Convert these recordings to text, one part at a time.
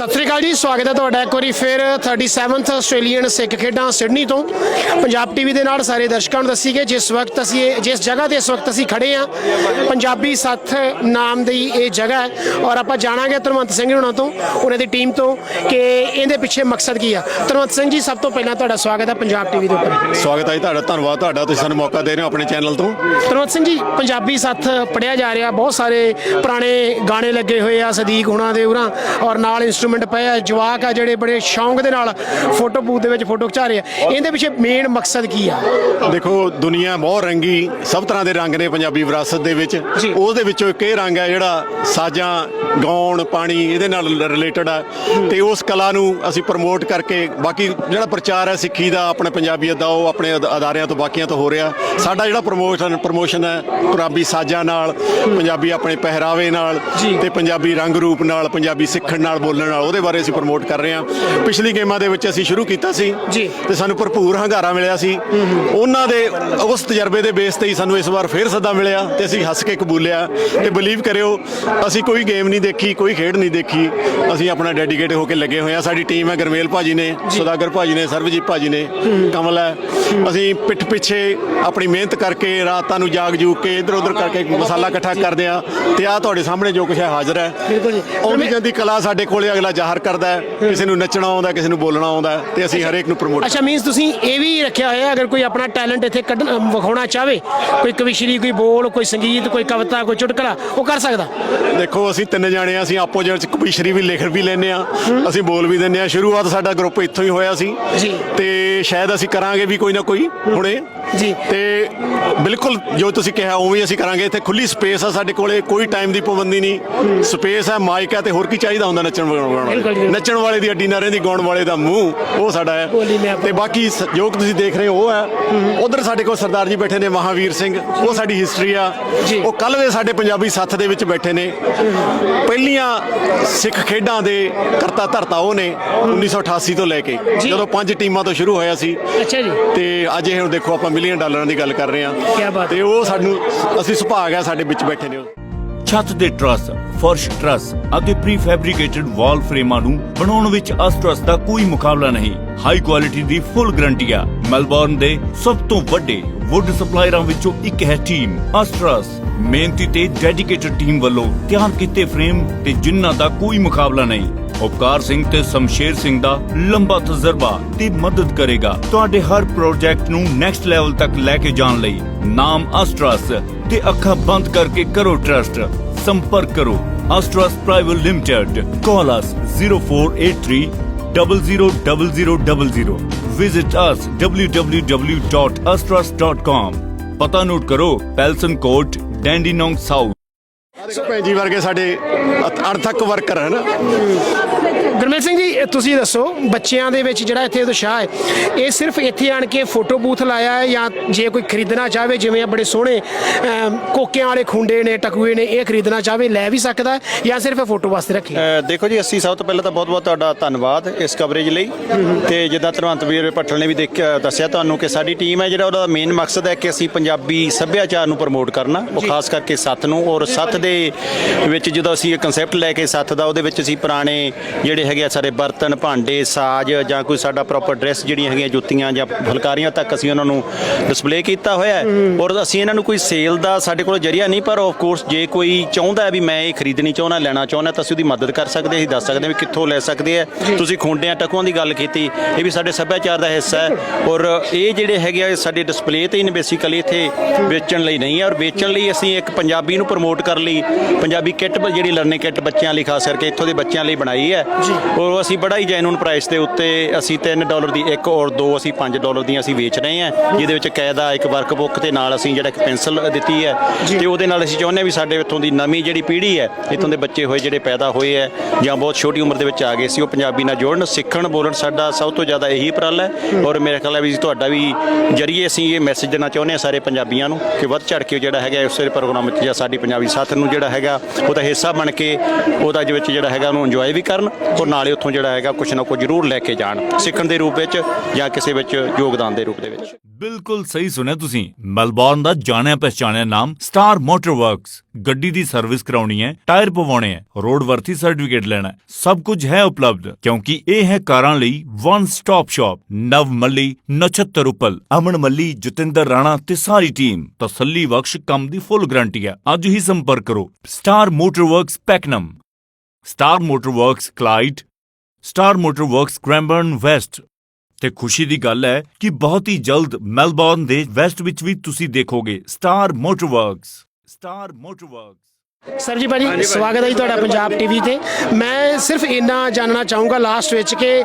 ਸਤਿ ਸ੍ਰੀ ਅਕਾਲ ਜੀ ਸਵਾਗਤ ਹੈ ਤੁਹਾਡਾ ਇੱਕ ਵਾਰੀ ਫਿਰ 37th ਆਸਟ੍ਰੇਲੀਅਨ ਸਿੱਖ ਖੇਡਾਂ ਸਿਡਨੀ ਤੋਂ। ਪੰਜਾਬ ਟੀਵੀ ਦੇ ਨਾਲ ਸਾਰੇ ਦਰਸ਼ਕਾਂ ਨੂੰ ਦੱਸੀ ਕਿ ਜਿਸ ਵਕਤ ਅਸੀਂ ਇਹ- ਜਿਸ ਜਗ੍ਹਾ ਤੇ ਇਸ ਵਕਤ ਅਸੀਂ ਖੜੇ ਆ ਪੰਜਾਬੀ ਸੱਥ ਨਾਮ ਦੀ ਇਹ ਜਗ੍ਹਾ ਹੈ। ਔਰ ਆਪਾਂ ਜਾਣਾਂਗੇ ਧਰਮੰਤ ਸਿੰਘ ਹੋਣਾ ਤੋਂ ਉਹਨਾਂ ਦੀ ਟੀਮ ਤੋਂ ਕਿ ਇਹਦੇ ਪਿੱਛੇ ਮਕਸਦ ਕੀ ਆ। ਧਰਮੰਤ ਸਿੰਘ ਜੀ ਸਭ ਤੋਂ ਪਹਿਲਾਂ ਤੁਹਾਡਾ ਸਵਾਗਤ ਹੈ ਪੰਜਾਬ ਟੀਵੀ ਦੇ ਉੱਪਰ। ਸਵਾਗਤ ਹੈ ਜੀ ਤੁਹਾਡਾ ਧੰਨਵਾਦ ਤੁਹਾਡਾ ਤੁਸੀਂ ਸਾਨੂੰ ਮੌਕਾ ਦੇ ਰਹੇ ਹੋ ਆਪਣੇ ਚੈਨਲ ਤੋਂ। ਧਰਮੰਤ ਸਿੰਘ ਜੀ ਪੰਜਾਬੀ ਸੱਥ ਪੜਿਆ ਜਾ ਰਿਹਾ ਬਹੁਤ ਸਾਰੇ ਪੁਰਾਣੇ ਗਾਣੇ ਲੱਗੇ ਹੋਏ ਆ ਸਦੀਕ ਹੁਣਾਂ ਦੇ ਉਰਾਂ ਔਰ ਨਾਲ ਇਨਸਟਰੂਮੈਂਟ ਪਏ ਆ। ਜਵਾਕ ਆ ਜਿਹੜੇ ਬੜੇ ਸ਼ੌਂਕ ਦੇ ਨਾਲ ਫੋਟੋ ਬੂਥ ਦੇ ਵਿੱਚ ਫੋਟੋ ਖਿਚਾ ਰਹੇ ਆ। ਇਹਦੇ ਪਿੱਛੇ ਮੇਨ ਮਕਸਦ ਕੀ ਆ? ਦੇਖੋ ਦੁਨੀਆ ਬਹੁਤ ਰੰਗੀ ਸਭ ਤਰ੍ਹਾਂ ਦੇ ਰੰਗ ਨੇ ਪੰਜਾਬੀ ਵਿਰਾਸਤ ਦੇ ਵਿੱਚ। ਜੀ। ਉਹਦੇ ਵਿੱਚੋਂ ਇੱਕ ਇਹ ਰੰਗ ਹੈ ਜਿਹੜਾ ਸਾਜ਼ਾਂ ਗਾਉਣ ਪਾਣੀ ਇਹਦੇ ਨਾਲ ਰਿਲੇਟਡ ਹੈ ਤੇ ਉਸ ਕਲਾ ਨੂੰ ਅਸੀਂ ਪ੍ਰਮੋਟ ਕਰਕੇ ਬਾਕੀ ਜਿਹੜਾ ਪ੍ਰਚਾਰ ਹੈ ਸਿੱਖੀ ਦਾ ਆਪਣੇ ਪੰਜਾਬੀਅਤ ਦਾ ਉਹ ਆਪਣੇ ਅਦ- ਅਦਾਰਿਆਂ ਤੋਂ ਬਾਕੀਆਂ ਤੋਂ ਹੋ ਰਿਹਾ। ਸਾਡਾ ਜਿਹੜਾ ਪ੍ਰਮੋਸ਼ਨ ਪ੍ਰਮੋਸ਼ਨ ਹੈ ਪੰਜਾਬੀ ਸਾਜ਼ਾਂ ਨਾਲ ਪੰਜਾਬੀ ਆਪਣੇ ਪਹਿਰਾਵੇ ਨਾਲ। ਤੇ ਪੰਜਾਬੀ ਰੰਗ ਰੂਪ ਨਾਲ ਪੰਜਾਬੀ ਸਿੱਖਣ ਨਾਲ ਬੋਲਣ ਨਾਲ ਉਹਦੇ ਬਾਰੇ ਅਸੀਂ ਪ੍ਰਮੋਟ ਕਰ ਰਹੇ ਹਾਂ। ਪਿਛਲੀ ਗੇਮਾਂ ਦੇ ਵਿੱਚ ਅਸੀਂ ਸ਼ੁਰੂ ਕੀਤਾ ਸੀ ਜੀ। ਤੇ ਸਾਨੂੰ ਭਰਪੂਰ ਹੰਗਾਰਾ ਮਿਲਿਆ ਸੀ। ਉਹਨਾਂ ਦੇ ਉਸ ਤਜਰਬੇ ਦੇ ਬੇਸ ਤੇ ਹੀ ਸਾਨੂੰ ਇਸ ਵਾਰ ਫੇਰ ਸੱਦਾ ਮਿਲਿਆ ਤੇ ਅਸੀਂ ਹੱਸ ਕੇ ਕਬੂਲਿਆ ਤੇ ਬਲੀਵ ਕਰਿਓ ਅਸੀਂ ਕੋਈ ਗੇਮ ਨਹੀਂ ਦੇਖੀ ਕੋਈ ਖੇਡ ਨਹੀਂ ਦੇਖੀ। ਅਸੀਂ ਆਪਣਾ ਡੈਡੀਕੇਟ ਹੋ ਕੇ ਲੱਗੇ ਹੋਏ ਆ ਸਾਡੀ ਟੀਮ ਹੈ ਗਰਮੇਲ ਭਾਜੀ ਨੇ ਸੁਦਾਗਰ ਭਾਜੀ ਨੇ ਸਰਵਜੀਤ ਭਾਜੀ ਨੇ ਕਮਲ ਹੈ। ਅਸੀਂ ਪਿੱਠ ਪਿੱਛੇ ਆਪਣੀ ਮਿਹਨਤ ਕਰਕੇ ਰਾਤਾਂ ਨੂੰ ਜਾਗ ਜੂਗ ਕੇ ਇਧਰ ਉਧਰ ਕਰਕੇ ਮਸਾਲਾ ਇਕੱਠਾ ਕਰਦੇ ਆ ਤੇ ਆ ਤੁਹਾਡੇ ਸਾਹਮਣੇ ਜੋ ਕੁਝ ਹੈ ਹਾਜ਼ਰ ਹੈ। ਬਿਲਕੁਲ ਜੀ। ਆਉਂਦੀ ਜਾਂਦੀ ਕਲਾ ਸਾਡੇ ਕੋਲੇ ਅਗਲਾ ਜ਼ਾਹਰ ਕਰਦਾ ਹੈ ਕਿਸੇ ਨੂੰ ਨੱਚਣਾ ਆਉਂਦਾ ਕਿਸੇ ਨੂੰ ਬੋਲਣਾ ਆਉਂਦਾ ਹੈ ਤੇ ਅਸੀਂ ਹਰੇਕ ਨੂੰ ਪ੍ਰਮੋਟ ਅੱਛਾ ਮੀਨਸ ਤੁਸੀਂ ਇਹ ਵੀ ਰੱਖਿਆ ਹੋਇਆ ਅਗਰ ਕੋਈ ਆਪਣਾ ਟੈਲੈਂਟ ਇੱਥੇ ਕੱਢ ਵਿਖਾਉਣਾ ਚਾਹਵੇ ਕੋਈ ਕਵਿਸ਼ਰੀ ਕੋਈ ਬੋਲ ਕੋਈ ਸੰਗੀਤ ਕੋਈ ਕਵਿਤਾ ਕੋਈ ਚੁਟਕਲਾ ਉਹ ਕਰ ਸਕਦਾ? ਦੇਖੋ ਅਸੀਂ ਤਿੰਨ ਜਾਣੇ ਆ ਅਸੀਂ ਆਪੋ ਜਿਹੜੇ ਚ ਕਪੀਸ਼ਰੀ ਵੀ ਲਿਖ ਵੀ ਲੈਨੇ ਆ ਅਸੀਂ ਬੋਲ ਵੀ ਦਿੰਨੇ ਆ ਸ਼ੁਰੂਆਤ ਸਾਡਾ ਗਰੁੱਪ ਇੱਥੋਂ ਹੀ ਹੋਇਆ ਸੀ ਜੀ। ਤੇ ਸ਼ਾਇਦ ਅਸੀਂ ਕਰਾਂਗੇ ਵੀ ਕੋਈ ਨਾ ਕੋਈ ਹੁਣੇ। ਜੀ। ਤੇ ਬਿਲਕੁਲ ਜੋ ਤੁਸੀਂ ਕਿਹਾ ਉਵੇਂ ਹੀ ਅਸੀਂ ਕਰਾਂਗੇ। ਇੱਥੇ ਖੁੱਲੀ ਸਪੇਸ ਆ ਸਾਡੇ ਕੋਲੇ ਕੋਈ ਟਾਈਮ ਦੀ ਪਾਬੰਦੀ ਨਹੀਂ। ਸਪੇਸ ਹੈ ਮਾਈਕ ਹੈ ਤੇ ਹੋਰ ਕੀ ਚਾਹੀਦਾ ਹੁੰਦਾ ਨੱਚਣ ਵਗਾਉਣ ਜੀ। ਵਾਲੇ ਨੱਚਣ ਵਾਲੇ ਦੀ ਅੱਡੀ ਨਾ ਰਹਿੰਦੀ ਗਾਉਣ ਵਾਲੇ ਦਾ ਮੂੰਹ ਉਹ ਸਾਡਾ ਹੈ। ਤੇ ਬਾਕੀ ਜੋ ਤੁਸੀਂ ਦੇਖ ਰਹੇ ਹੋ ਉਹ ਹੈ। ਉਧਰ ਸਾਡੇ ਕੋਲ ਸਰਦਾਰ ਜੀ ਬੈਠੇ ਨੇ ਮਹਾਵੀਰ ਸਿੰਘ। ਉਹ ਸਾਡੀ ਹਿਸਟਰੀ ਆ। ਉਹ ਕੱਲ੍ਹ ਦੇ ਸਾਡੇ ਪੰਜਾਬੀ ਸੱਥ ਦੇ ਵਿੱਚ ਬੈਠੇ ਨੇ। ਪਹਿਲੀਆਂ ਸਿੱਖ ਖੇਡਾਂ ਦੇ ਕਰਤਾ ਧਰਤਾ ਉਹ ਨੇ 1988 ਤੋਂ ਲੈ ਕੇ। ਜਦੋਂ ਪੰਜ ਟੀਮਾਂ ਤੋਂ ਸ਼ੁਰੂ ਹੋਇਆ ਸੀ। ਅੱਛਾ ਜੀ। ਤੇ ਅੱਜ ਇਹ ਹੁਣ ਦੇਖੋ ਆਪਾਂ ਮਿਲੀਅਨ ਡਾਲਰਾਂ ਦੀ ਗੱਲ ਕਰ ਰਹੇ ਬਾਤ ਤੇ ਉਹ ਸਾਨੂੰ ਅਸੀਂ ਸੁਭਾਗ ਆ ਸਾਡੇ ਵਿੱਚ ਬੈਠੇ ਨੇ ਛੱਤ ਦੇ ਟਰੱਸ, ਫਰਸ਼ ਟਰੱਸ ਅਤੇ ਪ੍ਰੀ ਵਾਲ ਫਰੇਮਾਂ ਨੂੰ ਬਣਾਉਣ ਵਿੱਚ ਅਸਟਰਸ ਦਾ ਕੋਈ ਮੁਕਾਬਲਾ ਨਹੀਂ। ਹਾਈ ਕੁਆਲਿਟੀ ਦੀ ਫੁੱਲ ਗਰੰਟੀ ਆ। ਮੈਲਬੌਰਨ ਦੇ ਸਭ ਤੋਂ ਵੱਡੇ ਵੁੱਡ ਸਪਲਾਇਰਾਂ ਵਿੱਚੋਂ ਇੱਕ ਹੈ ਟੀਮ ਅਸਟਰਸ ਮਿਹਨਤੀ ਤੇ ਡੈਡੀਕੇਟਡ ਟੀਮ ਵੱਲੋਂ ਤਿਆਰ ਕੀਤੇ ਫਰੇਮ ਤੇ ਜਿਨ੍ਹਾਂ ਦਾ ਕੋਈ ਮੁਕਾਬਲਾ ਨਹੀਂ। ਉਪਕਾਰ ਸਿੰਘ ਤੇ ਸ਼ਮਸ਼ੇਰ ਸਿੰਘ ਦਾ ਲੰਬਾ ਤਜਰਬਾ ਤੇ ਮਦਦ ਕਰੇਗਾ। ਤੁਹਾਡੇ ਹਰ ਪ੍ਰੋਜੈਕਟ ਨੂੰ ਨੈਕਸਟ ਲੈਵਲ ਤੱਕ ਲੈ ਕੇ ਜਾਣ ਲਈ ਨਾਮ ਅਸਟਰਸ ਤੇ ਅੱਖਾਂ ਬੰਦ ਕਰਕੇ ਕਰੋ ਟਰਸਟ ਸੰਪਰਕ ਕਰੋ ਅਸਟਰਸ private limited call us 0483 000000 visit us www.astras.com ਪਤਾ ਨੋਟ ਕਰੋ ਪੈਲਸਨ ਕੋਟ ਡੈਂਡੀਨੋਂਗ ਸਾਊਥ ਦੇਖੋ ਭੈਣ ਜੀ ਵਰਗੇ ਸਾਡੇ ਅ- ਅਣਥੱਕ ਵਰਕਰ ਹਨ ਗੁਰਮੇਲ ਸਿੰਘ ਜੀ ਤੁਸੀਂ ਦੱਸੋ ਬੱਚਿਆਂ ਦੇ ਵਿੱਚ ਜਿਹੜਾ ਇੱਥੇ ਉਤਸ਼ਾਹ ਹੈ ਇਹ ਸਿਰਫ ਇੱਥੇ ਆਣ ਕੇ ਫੋਟੋ ਬੂਥ ਲਾਇਆ ਹੈ ਜਾਂ ਜੇ ਕੋਈ ਖਰੀਦਣਾ ਚਾਹਵੇ ਜਿਵੇਂ ਆ ਬੜੇ ਸੋਹਣੇ ਕੋਕਿਆਂ ਵਾਲੇ ਖੁੰਡੇ ਨੇ ਟਕੂਏ ਨੇ ਇਹ ਖਰੀਦਣਾ ਚਾਹਵੇ ਲੈ ਵੀ ਸਕਦਾ ਹੈ ਜਾਂ ਸਿਰਫ ਫੋਟੋ ਵਾਸਤੇ ਰੱਖੀ? ਦੇਖੋ ਜੀ ਅਸੀਂ ਸਭ ਤੋਂ ਪਹਿਲਾਂ ਤਾਂ ਬਹੁਤ-ਬਹੁਤ ਤੁਹਾਡਾ ਧੰਨਵਾਦ ਇਸ ਕਵਰੇਜ ਲਈ। ਤੇ ਜਿੱਦਾਂ ਧਰਵੰਤ ਵੀਰ ਭੱਠਲ ਨੇ ਵੀ ਦੇਖਿਆ ਦੱਸਿਆ ਤੁਹਾਨੂੰ ਕਿ ਸਾਡੀ ਟੀਮ ਹੈ ਜਿਹੜਾ ਉਹਦਾ ਮੇਨ ਮਕਸਦ ਹੈ ਕਿ ਅਸੀਂ ਪੰਜਾਬੀ ਸੱਭਿਆਚਾਰ ਨੂੰ ਪ੍ਰਮੋਟ ਕਰਨਾ ਉਹ ਖਾਸ ਕਰਕੇ ਸੱਥ ਨੂੰ ਔਰ ਸੱਥ ਦੇ ਵਿੱਚ ਜਦੋਂ ਅਸੀਂ ਇਹ ਕਨਸੈਪਟ ਲੈ ਕੇ ਸੱਥ ਦਾ ਉਹਦੇ ਵਿੱਚ ਅਸੀਂ ਪੁਰਾਣੇ ਜਿਹੜੇ ਹੈਗੇ ਆ ਸਾਰੇ ਬਰਤਨ ਭਾਂਡੇ ਸਾਜ਼ ਜਾਂ ਕੋਈ ਸਾਡਾ ਪ੍ਰੋਪਰ ਡਰੈਸ ਜਿਹੜੀਆਂ ਹੈਗੀਆਂ ਜੁੱਤੀਆਂ ਜਾਂ ਫੁਲਕਾਰੀਆਂ ਤੱਕ ਅਸੀਂ ਉਹਨਾਂ ਨੂੰ ਡਿਸਪਲੇ ਕੀਤਾ ਹੋਇਆ ਹੈ। ਔਰ ਅਸੀਂ ਇਹਨਾਂ ਨੂੰ ਕੋਈ ਸੇਲ ਦਾ ਸਾਡੇ ਕੋਲ ਜਰੀਆ ਨਹੀਂ ਪਰ ਆਫ ਕੋਰਸ ਜੇ ਕੋਈ ਚਾਹੁੰਦਾ ਹੈ ਵੀ ਮੈਂ ਇਹ ਖਰੀਦਣੀ ਚਾਹੁੰਦਾ ਲੈਣਾ ਚਾਹੁੰਦਾ ਤਾਂ ਅਸੀਂ ਉਹਦੀ ਮਦਦ ਕਰ ਸਕਦੇ ਹਾਂ। ਅਸੀਂ ਦੱਸ ਸਕਦੇ ਹਾਂ ਵੀ ਕਿੱਥੋਂ ਲੈ ਸਕਦੇ ਆ ਤੁਸੀਂ ਖੁੰਡਿਆਂ ਟਕੂਆਂ ਦੀ ਗੱਲ ਕੀਤੀ ਇਹ ਵੀ ਸਾਡੇ ਸੱਭਿਆਚਾਰ ਦਾ ਹਿੱਸਾ ਹੈ। ਔਰ ਇਹ ਜਿਹੜੇ ਹੈਗੇ ਆ ਸਾਡੇ ਡਿਸਪਲੇ ਤੇ ਹੀ ਨੇ ਬੇਸਿਕਲੀ ਇੱਥੇ ਵੇਚਣ ਲਈ ਨਹੀਂ ਹੈ। ਔਰ ਵੇਚਣ ਲਈ ਅਸੀਂ ਇੱਕ ਪੰਜਾਬੀ ਨੂੰ ਪ੍ਰਮੋਟ ਕਰਨ ਲਈ ਪੰਜਾਬੀ ਕਿੱਟ ਜਿਹੜੀ ਲਰਨਿੰਗ ਕਿੱਟ ਬੱਚਿਆਂ ਲਈ ਖਾਸ ਕਰਕੇ ਇੱਥੋਂ ਦੇ ਬੱਚਿਆਂ ਲਈ ਬਣਾਈ ਹੈ। ਔਰ ਅਸੀਂ ਬੜਾ ਹੀ ਜੈਨੂਨ ਪ੍ਰਾਈਸ ਦੇ ਉੱਤੇ ਅਸੀਂ 3 ਡਾਲਰ ਦੀ ਇੱਕ ਔਰ ਦੋ ਅਸੀਂ 5 ਡਾਲਰ ਦੀਆਂ ਅਸੀਂ ਵੇਚ ਰਹੇ ਹਾਂ ਜਿਹਦੇ ਵਿੱਚ ਕਾਇਦਾ ਇੱਕ ਵਰਕਬੁੱਕ ਤੇ ਨਾਲ ਅਸੀਂ ਜਿਹੜਾ ਇੱਕ ਪੈਨਸਲ ਦਿੱਤੀ ਹੈ। ਤੇ ਉਹਦੇ ਨਾਲ ਅਸੀਂ ਚਾਹੁੰਦੇ ਹਾਂ ਵੀ ਸਾਡੇ ਇੱਥੋਂ ਦੀ ਨਵੀਂ ਜਿਹੜੀ ਪੀੜ੍ਹੀ ਹੈ ਇੱਥੋਂ ਦੇ ਬੱਚੇ ਹੋਏ ਜਿਹੜੇ ਪੈਦਾ ਹੋਏ ਹੈ ਜਾਂ ਬਹੁਤ ਛੋਟੀ ਉਮਰ ਦੇ ਵਿੱਚ ਆ ਗਏ ਸੀ ਉਹ ਪੰਜਾਬੀ ਨਾਲ ਜੁੜਨ ਸਿੱਖਣ ਬੋਲਣ ਸਾਡਾ ਸਭ ਤੋਂ ਜ਼ਿਆਦਾ ਇਹੀ ਉਪਰਾਲਾ ਹੈ। ਔਰ ਮੇਰੇ ਖਿਆਲ ਹੈ ਵੀ ਤੁਹਾਡਾ ਵੀ ਜਰੀਏ ਅਸੀਂ ਇਹ ਮੈਸੇਜ ਦੇਣਾ ਚਾਹੁੰਦੇ ਹਾਂ ਸਾਰੇ ਪੰਜਾਬੀਆਂ ਨੂੰ ਕਿ ਵੱਧ ਚੜ ਕੇ ਜਿਹੜਾ ਹੈਗਾ ਉਸੇ ਪ੍ਰੋਗਰਾਮ ਵਿੱਚ ਜਾਂ ਸਾਡੀ ਪੰਜਾਬੀ ਸਾਥ ਨੂੰ ਜਿਹੜਾ ਹੈਗਾ ਉਹਦਾ ਹਿੱਸਾ ਬਣ ਕੇ ਉਹਦਾ ਦੇ ਵਿੱਚ ਜਿਹੜਾ ਹੈਗਾ ਉਹਨੂੰ ਇੰਜੋਏ ਵੀ ਕਰਨ ਔਰ ਨਾਲੇ ਉੱਥੋਂ ਜਿਹੜਾ ਹੈਗਾ ਕੁਝ ਨਾ ਕੁਝ ਜ਼ਰੂਰ ਲੈ ਕੇ ਜਾਣ, ਸਿੱਖਣ ਦੇ ਰੂਪ ਵਿੱਚ ਜਾਂ ਕਿਸੇ ਵਿੱਚ ਯੋਗਦਾਨ ਦੇ ਰੂਪ ਦੇ ਵਿੱਚ। ਬਿਲਕੁਲ ਸਹੀ ਸੁਣਿਆ ਤੁਸੀਂ। ਮੈਲਬੌਰਨ ਦਾ ਜਾਣਿਆ ਪਛਾਣਿਆ ਨਾਮ ਸਟਾਰ ਮੋਟਰ ਵਰਕਸ ਗੱਡੀ ਦੀ ਸਰਵਿਸ ਕਰਾਉਣੀ ਹੈ, ਟਾਇਰ ਪਵਾਉਣੇ ਹੈ ਰੋਡ ਵਰਥੀ ਸਰਟੀਫਿਕੇਟ ਲੈਣਾ ਹੈ, ਸਭ ਕੁਝ ਹੈ ਉਪਲਬਧ, ਕਿਉਂਕਿ ਇਹ ਹੈ ਕਾਰਾਂ ਲਈ one stop shop Nav Malli, Nachhattar Uppal, Aman Malli, Jatinder Rana ਤੇ ਸਾਰੀ ਟੀਮ ਤਸੱਲੀ ਬਖਸ਼ ਕੰਮ ਦੀ ਫੁੱਲ ਗਾਰੰਟੀ ਹੈ, ਅੱਜ ਹੀ ਸੰਪਰਕ ਕਰੋ Star Motor Works Pakenham Star Motor Works Clyde Star Motor Works Cranbourne West ਤੇ ਖੁਸ਼ੀ ਦੀ ਗੱਲ ਹੈ ਕਿ ਬਹੁਤ ਹੀ ਜਲਦ ਮੈਲਬੌਰਨ ਦੇ ਵੈਸਟ ਵਿੱਚ ਵੀ ਤੁਸੀਂ ਦੇਖੋਗੇ Star Motor Works Star Motor Works sir ji ਭਾਜੀ ਸਵਾਗਤ ਹੈ ਜੀ ਤੁਹਾਡਾ ਪੰਜਾਬ ਟੀਵੀ ਤੇ। ਮੈਂ ਸਿਰਫ ਇੰਨਾ ਜਾਣਨਾ ਚਾਹੂੰਗਾ ਲਾਸਟ ਵਿੱਚ ਕਿ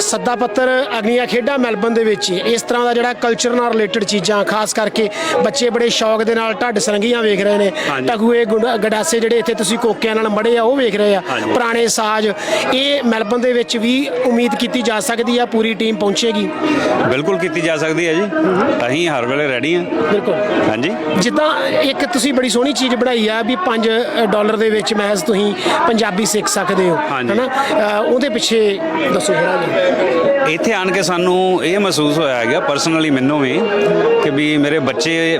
ਸੱਦਾ ਪੱਤਰ ਅਗਨੀਆਂ ਖੇਡਾਂ ਮੈਲਬਨ ਦੇ ਵਿੱਚ ਇਸ ਤਰ੍ਹਾਂ ਦਾ ਜਿਹੜਾ ਕਲਚਰ ਨਾਲ ਰਿਲੇਟਡ ਚੀਜ਼ਾਂ ਖਾਸ ਕਰਕੇ ਬੱਚੇ ਬੜੇ ਸ਼ੌਕ ਦੇ ਨਾਲ ਢੱਡ ਸਰੰਗੀਆਂ ਵੇਖ ਰਹੇ ਨੇ। ਟਗੂਏ ਗੁੰਡਾ- ਗਡਾਸੇ ਜਿਹੜੇ ਇੱਥੇ ਤੁਸੀਂ ਕੋਕਿਆਂ ਨਾਲ ਮੜੇ ਆ ਉਹ ਵੇਖ ਰਹੇ ਆ। ਪੁਰਾਣੇ ਸਾਜ਼ ਇਹ ਮੈਲਬਨ ਦੇ ਵਿੱਚ ਵੀ ਉਮੀਦ ਕੀਤੀ ਜਾ ਸਕਦੀ ਆ ਪੂਰੀ ਟੀਮ ਪਹੁੰਚੇਗੀ? ਬਿਲਕੁਲ ਕੀਤੀ ਜਾ ਸਕਦੀ ਹੈ ਜੀ। ਅਸੀਂ ਹਰ ਵੇਲੇ ਰੈਡੀ ਹਾਂ। ਬਿਲਕੁਲ। ਹਾਂਜੀ। ਜਿੱਦਾਂ ਇੱਕ ਤੁਸੀਂ ਬੜੀ ਸੋਹਣੀ ਚੀਜ਼ ਬਣਾਈ ਆ ਵੀ 5 ਡਾਲਰ ਦੇ ਵਿੱਚ ਮਹਿਜ਼ ਤੁਸੀਂ ਪੰਜਾਬੀ ਸਿੱਖ ਸਕਦੇ ਹੋ। ਹਨਾ? ਉਹਦੇ ਪਿੱਛੇ ਦੱਸੋ ਥੋੜਾ ਜਿਹਾ ਇੱਥੇ ਆਣ ਕੇ ਸਾਨੂੰ ਇਹ ਮਹਿਸੂਸ ਹੋਇਆ ਗਿਆ ਪਰਸਨਲੀ ਮੈਨੂੰ ਵੀ ਕਿ ਵੀ ਮੇਰੇ ਬੱਚੇ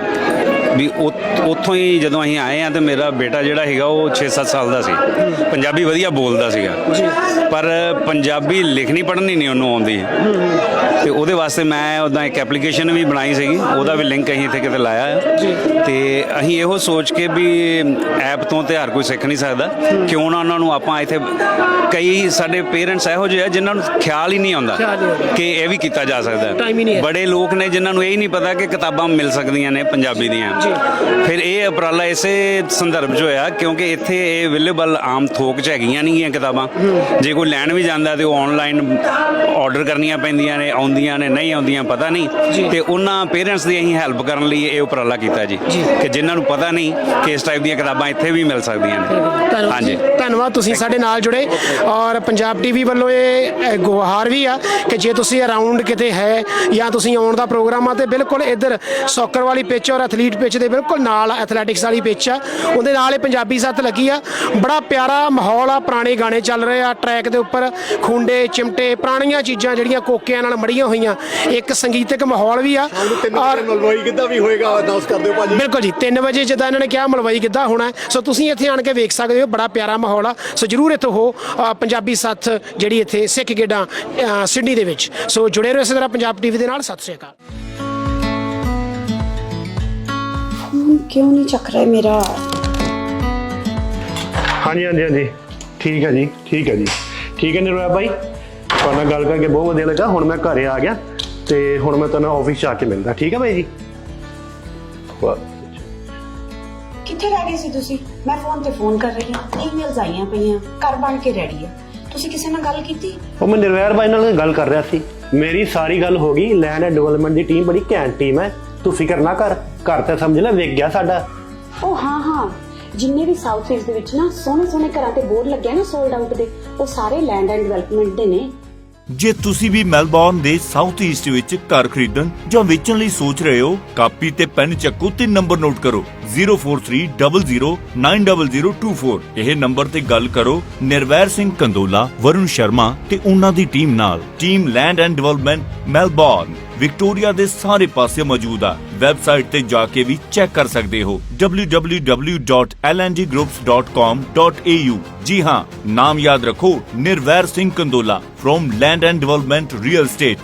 ਵੀ ਉੱਥੋਂ ਹੀ ਜਦੋਂ ਅਸੀਂ ਆਏ ਆ ਤੇ ਮੇਰਾ ਬੇਟਾ ਜਿਹੜਾ ਹੈਗਾ ਉਹ 6-7 ਸਾਲ ਦਾ ਸੀ। ਪੰਜਾਬੀ ਵਧੀਆ ਬੋਲਦਾ ਸੀਗਾ। ਪਰ ਪੰਜਾਬੀ ਲਿਖਣੀ ਪੜ੍ਹਨੀ ਨਹੀਂ ਉਹਨੂੰ ਆਉਂਦੀ। ਤੇ ਉਹਦੇ ਵਾਸਤੇ ਮੈਂ ਉਦਾਂ ਇੱਕ ਐਪਲੀਕੇਸ਼ਨ ਵੀ ਬਣਾਈ ਸੀਗੀ ਉਹਦਾ ਵੀ ਲਿੰਕ ਅਸੀਂ ਇੱਥੇ ਕਿਤੇ ਲਾਇਆ ਹੈ ਤੇ ਅਸੀਂ ਇਹੋ ਸੋਚ ਕੇ ਵੀ ਐਪ ਤੋਂ ਤੇ ਹਰ ਕੋਈ ਸਿੱਖ ਨਹੀਂ ਸਕਦਾ। ਕਿਉਂ ਨਾ ਉਹਨਾਂ ਨੂੰ ਆਪਾਂ ਇੱਥੇ ਕਈ ਸਾਡੇ ਪੇਰੈਂਟਸ ਇਹੋ ਜਿਹੇ ਆ ਜਿਨ੍ਹਾਂ ਨੂੰ ਖਿਆਲ ਹੀ ਨਹੀਂ ਆਉਂਦਾ। ਕਿ ਇਹ ਵੀ ਕੀਤਾ ਜਾ ਸਕਦਾ ਹੈ। ਬੜੇ ਲੋਕ ਨੇ ਜਿਨ੍ਹਾਂ ਨੂੰ ਇਹ ਹੀ ਨਹੀਂ ਪਤਾ ਕਿ ਕਿਤਾਬਾਂ ਮਿਲ ਸਕਦੀਆਂ ਨੇ ਪੰਜਾਬੀ ਦੀਆਂ। ਫਿਰ ਇਹ ਉਪਰਾਲਾ ਇਸੇ ਸੰਦਰਭ 'ਚ ਹੋਇਆ ਕਿਉਂਕਿ ਇੱਥੇ ਇਹ ਅਵੇਲੇਬਲ ਆਮ ਥੋਕ 'ਚ ਹੈਗੀਆਂ ਨਹੀਂ ਗੀਆਂ ਕਿਤਾਬਾਂ। ਜੇ ਕੋਈ ਲੈਣ ਵੀ ਜਾਂਦਾ ਤੇ ਉਹ ਆਨਲਾਈਨ ਆਰਡਰ ਕਰਨੀਆਂ ਪੈਂਦੀਆਂ ਨੇ ਆਉਂਦੀਆਂ ਨੇ ਨਹੀਂ ਆਉਂਦੀਆਂ ਪਤਾ ਨਹੀਂ। ਤੇ ਉਹਨਾਂ ਪੇਰੈਂਟਸ ਦੀ ਅਸੀਂ ਹੈਲਪ ਕਰਨ ਲਈ ਇਹ ਉਪਰਾਲਾ ਕੀਤਾ ਜੀ। ਕਿ ਜਿਨ੍ਹਾਂ ਨੂੰ ਪਤਾ ਨਹੀਂ ਕਿ ਇਸ ਟਾਈਪ ਦੀਆਂ ਕਿਤਾਬਾਂ ਇੱਥੇ ਵੀ ਮਿਲ ਸਕਦੀਆਂ ਨੇ। ਹਾਂਜੀ। ਧੰਨਵਾਦ ਤੁਸੀਂ ਸਾਡੇ ਨਾਲ ਜੁੜੇ। ਔਰ ਪੰਜਾਬ ਟੀਵੀ ਵੱਲੋਂ ਇਹ ਗੁਹਾਰ ਵੀ ਆ ਕਿ ਜੇ ਤੁਸੀਂ ਅਰਾਊਂਡ ਕਿਤੇ ਹੈ ਜਾਂ ਤੁਸੀਂ ਆਉਣ ਦਾ ਪ੍ਰੋਗਰਾਮ ਆ ਤੇ ਬਿਲਕੁਲ ਇੱਧਰ ਸੌਕਰ ਵਾਲੀ ਪਿੱਚ ਔਰ ਐਥਲੀਟ ਪਿੱਚ ਦੇ ਬਿਲਕੁਲ ਨਾਲ ਐਥਲੈਟਿਕਸ ਵਾਲੀ ਪਿੱਚ ਆ। ਉਹਦੇ ਨਾਲ ਇਹ ਪੰਜਾਬੀ ਸੱਤ ਲੱਗੀ ਆ। ਬੜਾ ਪਿਆਰਾ ਮਾਹੌਲ ਆ ਪੁਰਾਣੇ ਗਾਣੇ ਚੱਲ ਰਹੇ ਆ ਟਰੈਕ ਦੇ ਉੱਪਰ ਖੁੰਡੇ ਚਿਮਟੇ ਪੁਰਾਣੀਆਂ ਚੀਜ਼ਾਂ ਜਿਹੜੀਆਂ ਕੋਕਿਆਂ ਨਾਲ ਮੜੀਆਂ ਹੋਈਆਂ। ਇੱਕ ਸੰਗੀਤਕ ਮਾਹੌਲ ਵੀ ਆ। ਔਰ ਮਲਵਾਈ ਕਿੱਦਾਂ ਵੀ ਹੋਏਗਾ ਅਨਾਉਂਸ ਕਰ ਦਿਓ ਭਾਜੀ। ਬਿਲਕੁਲ ਜੀ 3 ਵਜੇ ਜਿੱਦਾਂ ਇਹਨਾਂ ਨੇ ਕਿਹਾ ਮਲਵਈ ਕਿੱਦਾਂ ਹੋਣਾ। ਸੋ ਤੁਸੀਂ ਇੱਥੇ ਆਣ ਕੇ ਵੇਖ ਸਕਦੇ ਹੋ ਬੜਾ ਪਿਆਰਾ ਮਾਹੌਲ ਆ। ਸੋ ਜਰੂਰ ਇੱਥੇ ਹੋ ਪੰਜਾਬੀ ਸੱਥ ਜਿਹੜੀ ਇੱਥੇ ਸਿੱਖ ਗੇਡਾਂ ਅ, ਸਿਡਨੀ ਦੇ ਵਿੱਚ। ਸੋ ਜੁੜੇ ਰਹੋ ਇਸੇ ਤਰ੍ਹਾਂ ਪੰਜਾਬ ਟੀਵੀ ਦੇ ਨਾਲ। ਸਤਿ ਸ਼੍ਰੀ ਅਕਾਲ। ਕਿਉਂ ਨਹੀਂ ਚੱਕ ਰਿਹਾ ਮੇਰਾ? ਹਾਂਜੀ ਹਾਂਜੀ ਹਾਂਜੀ। ਠੀਕ ਹੈ ਜੀ ਠੀਕ ਹੈ ਜੀ। ਠੀਕ ਹੈ ਨਿਰਵੈ ਭਾਈ ਤੁਹਾਡੇ ਨਾਲ ਗੱਲ ਕਰਕੇ ਬਹੁਤ ਵਧੀਆ ਲੱਗਾ। ਹੁਣ ਮੈਂ ਘਰੇ ਆ ਗਿਆ ਤੇ ਹੁਣ ਮੈਂ ਤੁਹਾਨੂੰ ਆਫਿਸ 'ਚ ਆ ਕੇ ਮਿਲਦਾ। ਠੀਕ ਹੈ ਭਾਈ ਜੀ? ਕਿੱਥੇ ਰਹਿ ਗਏ ਸੀ ਤੁਸੀਂ? ਮੈਂ ਫੋਨ ਤੇ ਫੋਨ ਕਰ ਰਹੀ ਹਾਂ। ਈਮੇਲਸ ਆਈਆਂ ਪਈਆਂ। ਘਰ ਬਣ ਕੇ ਰੈਡੀ ਹੈ ਤੁਸੀਂ ਕਿਸੇ ਨਾਲ ਗੱਲ ਕੀਤੀ? ਉਹ ਮੈਂ ਨਿਰਵੈਰ ਭਾਈ ਨਾਲ ਗੱਲ ਕਰ ਰਿਹਾ ਸੀ। ਮੇਰੀ ਸਾਰੀ ਗੱਲ ਹੋ ਗਈ। ਲੈਂਡ ਐਂਡ ਡਿਵੈਲਪਮੈਂਟ ਦੀ ਟੀਮ ਬੜੀ ਘੈਂਟ ਟੀਮ ਹੈ। ਤੂੰ ਫਿਕਰ ਨਾ ਕਰ। ਘਰ ਤੇ ਸਮਝ ਲੈ ਵੇਖ ਗਿਆ ਸਾਡਾ। ਉਹ ਹਾਂ ਹਾਂ। ਜਿੰਨੇ ਵੀ ਸਾਊਥ ਈਸਟ ਦੇ ਵਿੱਚ ਨਾ ਸੋਹਣੇ ਸੋਹਣੇ ਘਰਾਂ ਤੇ ਬੋਰਡ ਲੱਗਿਆ ਨਾ ਸੋਲਡ ਆਊਟ ਦੇ ਉਹ ਸਾਰੇ ਲੈਂਡ ਐਂਡ ਡਿਵੈਲਪਮੈਂਟ ਦੇ ਨੇ। ਜੇ ਤੁਸੀਂ ਵੀ ਮੈਲਬੌਰਨ ਦੇ ਸਾਊਥ ਈਸਟ ਵਿੱਚ ਘਰ ਖਰੀਦਣ ਜਾਂ ਵੇਚਣ ਲਈ ਸੋਚ ਰਹੇ ਹੋ, ਕਾਪੀ ਤੇ ਪੈਨ ਚੱਕੋ ਤੇ ਨੰਬਰ ਨੋਟ ਕਰੋ। 0430090024 ਇਹ ਨੰਬਰ ਤੇ ਗੱਲ ਕਰੋ ਨਿਰਵੈਰ ਸਿੰਘ ਕੰਦੋਲਾ, ਵਰੁਣ ਸ਼ਰਮਾ ਤੇ ਉਹਨਾਂ ਦੀ ਟੀਮ ਨਾਲ। Team land and development Melbourne, Victoria ਦੇ ਸਾਰੇ ਪਾਸੇ ਮੌਜੂਦ ਆ। ਵੈਬਸਾਈਟ ਤੇ ਜਾ ਕੇ ਵੀ ਚੈੱਕ ਕਰ ਸਕਦੇ ਹੋ। www.lndgroups.com.au ਜੀ ਹਾਂ, ਨਾਮ ਯਾਦ ਰੱਖੋ, Nirvair Singh Kandola from land and development real estate